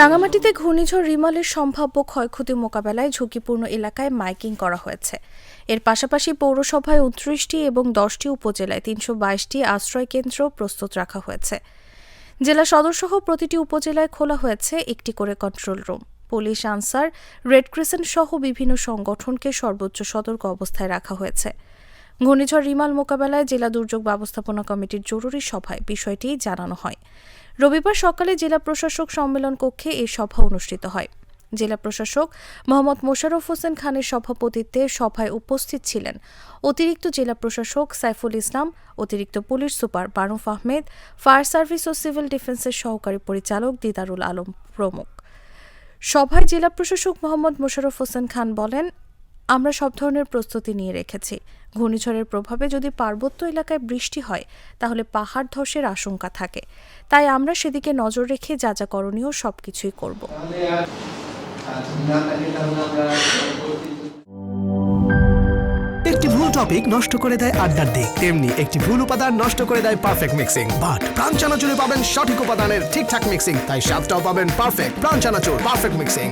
রাঙামাটিতে ঘূর্ণিঝড় রিমালের সম্ভাব্য ক্ষয়ক্ষতি মোকাবেলায় ঝুঁকিপূর্ণ এলাকায় মাইকিং করা হয়েছে। এর পাশাপাশি পৌরসভায় উনত্রিশটি এবং দশটি উপজেলায় তিনশো বাইশটি আশ্রয় কেন্দ্র প্রস্তুত রাখা হয়েছে। জেলা সদরসহ প্রতিটি উপজেলায় খোলা হয়েছে একটি করে control room. Police Ansar, red crescent সহ বিভিন্ন সংগঠনকে সর্বোচ্চ সতর্ক অবস্থায় রাখা হয়েছে। ঘূর্ণিঝড় রিমাল মোকাবেলায় জেলা দুর্যোগ ব্যবস্থাপনা কমিটির জরুরি সভায় বিষয়টি জানানো হয়। রবিবার সকালে জেলা প্রশাসক সম্মেলন কক্ষে এই সভা অনুষ্ঠিত হয়। জেলা প্রশাসক মোহাম্মদ মোশাররফ হোসেন খানের সভাপতিত্বে সভায় উপস্থিত ছিলেন অতিরিক্ত জেলা প্রশাসক সাইফুল ইসলাম, অতিরিক্ত police super বারুফ Ahmed, fire service ও সিভিল ডিফেন্সের সহকারী পরিচালক দিদারুল আলম প্রমুখ। সভায় জেলা প্রশাসক মোহাম্মদ মোশাররফ হোসেন খান বলেন আমরা সব ধরনের প্রস্তুতি নিয়ে রেখেছি। ঘূর্ণিঝড়ের প্রভাবে যদি পার্বত্য এলাকায় বৃষ্টি হয়, তাহলে পাহাড় ধসের আশঙ্কা থাকে। তাই আমরা সেদিকে নজর রেখে যা যা করণীয় করব। তাহলে আমরা পরবর্তী একটি ভুল টপিক নষ্ট করে দেয় আড্ডার দিক। তেমনি একটি ভুল উপাদান নষ্ট করে দেয় পারফেক্ট মিক্সিং বাট প্রাণ চানাচুরে পাবেন সঠিক উপাদানের ঠিকঠাক মিক্সিং তাই স্বাদটাও পাবেন পারফেক্ট প্রাণ চানাচুর পারফেক্ট মিক্সিং